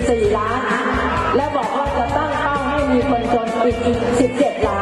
14 ล้าน และบอกว่าจะตั้งเป้าให้มีคนจนอีก 17 ล้าน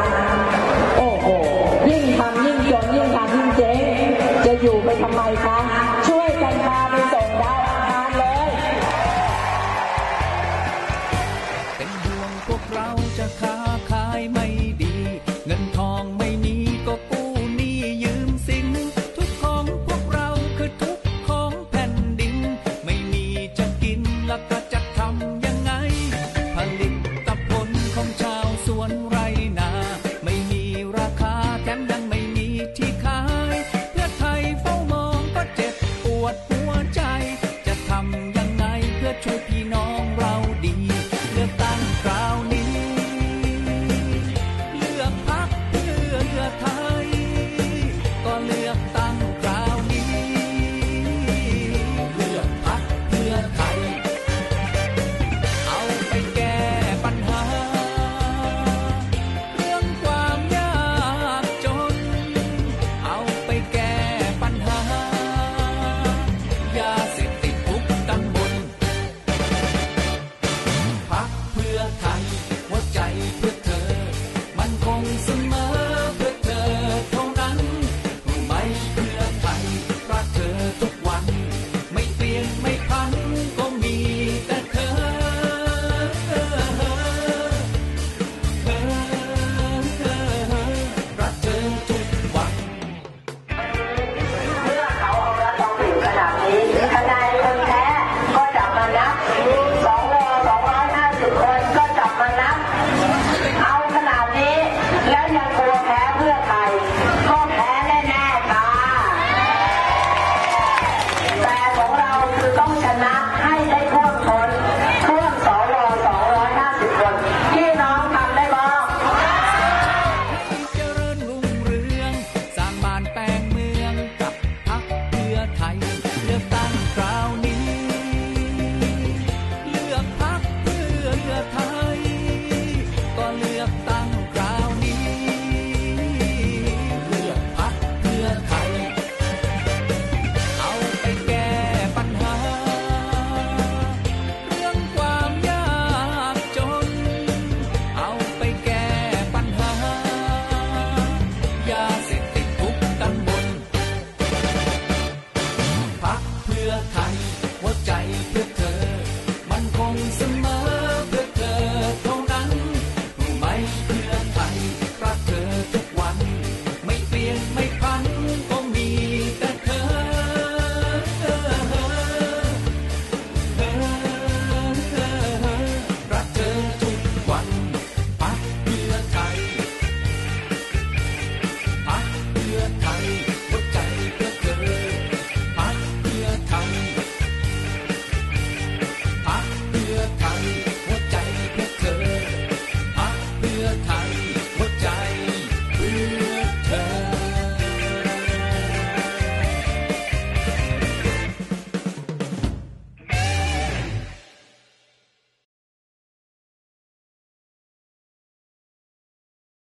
ดช่วยพี่น้อง